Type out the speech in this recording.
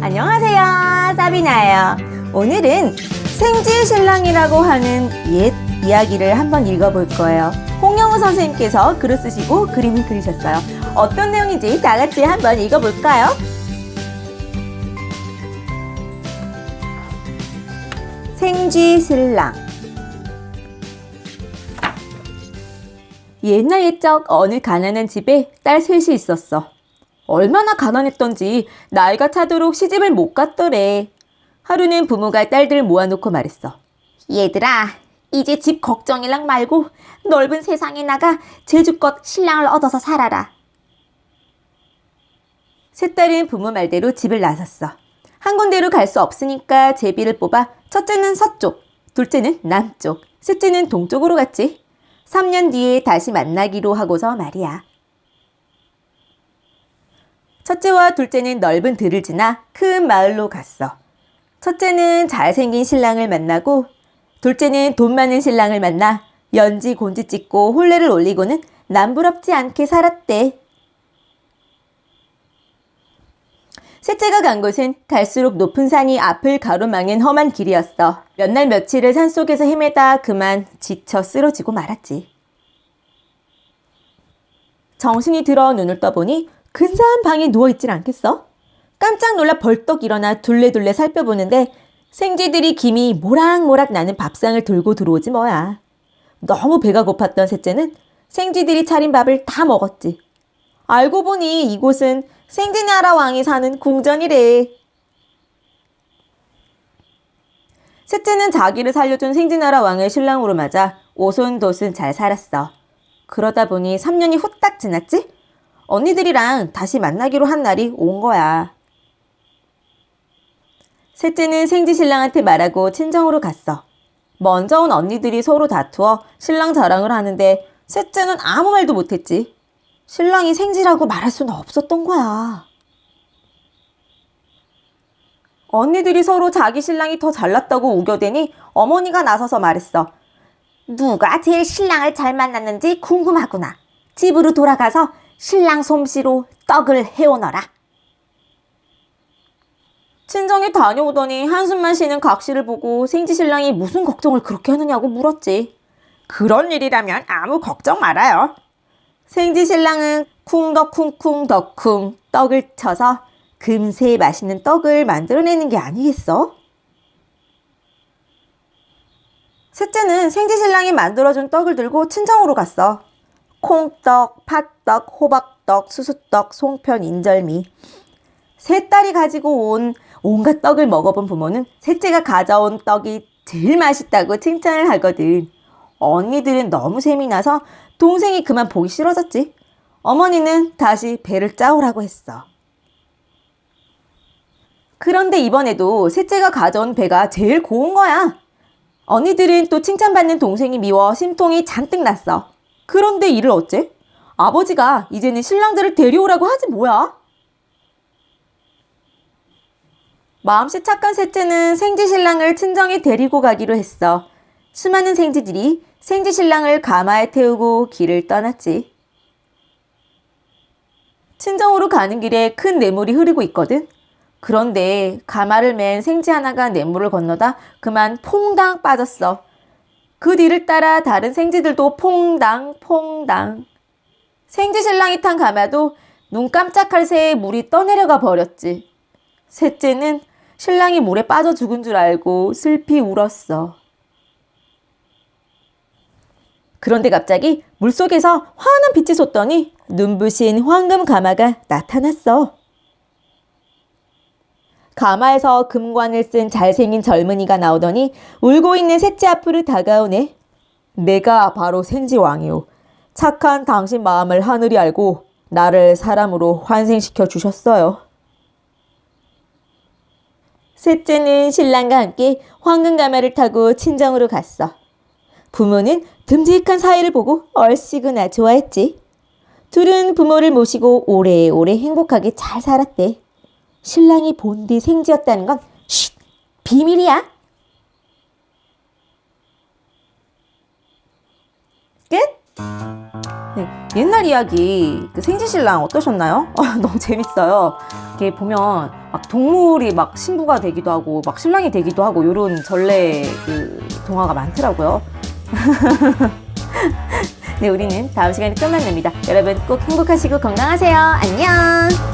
안녕하세요. 사비나예요. 오늘은 생지 신랑이라고 하는 옛 이야기를 한번 읽어볼 거예요. 홍영우 선생님께서 글을 쓰시고 그림을 그리셨어요. 어떤 내용인지 다 같이 한번 읽어볼까요? 생쥐 신랑 옛날 옛적 어느 가난한 집에 딸 셋이 있었어. 얼마나 가난했던지 나이가 차도록 시집을 못 갔더래. 하루는 부모가 딸들을 모아놓고 말했어. 얘들아, 이제 집 걱정이랑 말고 넓은 세상에 나가 제주껏 신랑을 얻어서 살아라. 세 딸은 부모 말대로 집을 나섰어. 한 군데로 갈 수 없으니까 제비를 뽑아 첫째는 서쪽, 둘째는 남쪽, 셋째는 동쪽으로 갔지. 3년 뒤에 다시 만나기로 하고서 말이야. 첫째와 둘째는 넓은 들을 지나 큰 마을로 갔어. 첫째는 잘생긴 신랑을 만나고 둘째는 돈 많은 신랑을 만나 연지 곤지 찍고 혼례를 올리고는 남부럽지 않게 살았대. 셋째가 간 곳은 갈수록 높은 산이 앞을 가로막은 험한 길이었어. 몇 날 며칠을 산속에서 헤매다 그만 지쳐 쓰러지고 말았지. 정신이 들어 눈을 떠보니 근사한 방에 누워있질 않겠어? 깜짝 놀라 벌떡 일어나 둘레둘레 살펴보는데 생쥐들이 김이 모락모락 나는 밥상을 들고 들어오지 뭐야. 너무 배가 고팠던 셋째는 생쥐들이 차린 밥을 다 먹었지. 알고 보니 이곳은 생쥐나라 왕이 사는 궁전이래. 셋째는 자기를 살려준 생쥐나라 왕을 신랑으로 맞아 오손도손 잘 살았어. 그러다 보니 3년이 후딱 지났지? 언니들이랑 다시 만나기로 한 날이 온 거야. 셋째는 생쥐 신랑한테 말하고 친정으로 갔어. 먼저 온 언니들이 서로 다투어 신랑 자랑을 하는데 셋째는 아무 말도 못했지. 신랑이 생쥐라고 말할 수는 없었던 거야. 언니들이 서로 자기 신랑이 더 잘났다고 우겨대니 어머니가 나서서 말했어. 누가 제일 신랑을 잘 만났는지 궁금하구나. 집으로 돌아가서 신랑 솜씨로 떡을 해오너라. 친정에 다녀오더니 한숨만 쉬는 각시를 보고 생지 신랑이 무슨 걱정을 그렇게 하느냐고 물었지. 그런 일이라면 아무 걱정 말아요. 생지 신랑은 쿵덕쿵쿵 덕쿵 떡을 쳐서 금세 맛있는 떡을 만들어내는 게 아니겠어? 셋째는 생지 신랑이 만들어준 떡을 들고 친정으로 갔어. 콩떡, 팥떡, 호박떡, 수수떡, 송편, 인절미. 세 딸이 가지고 온 온갖 떡을 먹어본 부모는 셋째가 가져온 떡이 제일 맛있다고 칭찬을 하거든. 언니들은 너무 셈이 나서 동생이 그만 보기 싫어졌지. 어머니는 다시 배를 짜오라고 했어. 그런데 이번에도 셋째가 가져온 배가 제일 고운 거야. 언니들은 또 칭찬받는 동생이 미워 심통이 잔뜩 났어. 그런데 이를 어째? 아버지가 이제는 신랑들을 데려오라고 하지 뭐야? 마음씨 착한 셋째는 생지 신랑을 친정에 데리고 가기로 했어. 수많은 생지들이 생지 신랑을 가마에 태우고 길을 떠났지. 친정으로 가는 길에 큰 뇌물이 흐르고 있거든. 그런데 가마를 맨 생지 하나가 뇌물을 건너다 그만 퐁당 빠졌어. 그 뒤를 따라 다른 생지들도 퐁당 퐁당. 생지 신랑이 탄 가마도 눈 깜짝할 새에 물이 떠내려가 버렸지. 셋째는 신랑이 물에 빠져 죽은 줄 알고 슬피 울었어. 그런데 갑자기 물속에서 환한 빛이 솟더니 눈부신 황금 가마가 나타났어. 가마에서 금관을 쓴 잘생긴 젊은이가 나오더니 울고 있는 셋째 앞으로 다가오네. 내가 바로 생지왕이오. 착한 당신 마음을 하늘이 알고 나를 사람으로 환생시켜 주셨어요. 셋째는 신랑과 함께 황금 가마를 타고 친정으로 갔어. 부모는 듬직한 사이를 보고 얼씨구나 좋아했지. 둘은 부모를 모시고 오래오래 행복하게 잘 살았대. 신랑이 본 뒤 생지였다는 건 쉿! 비밀이야. 끝? 네, 옛날 이야기 그 생지신랑 어떠셨나요? 아, 너무 재밌어요. 이렇게 보면 막 동물이 막 신부가 되기도 하고 막 신랑이 되기도 하고 이런 전래 그 동화가 많더라고요. 네, 우리는 다음 시간에 또 만납니다. 여러분 꼭 행복하시고 건강하세요. 안녕!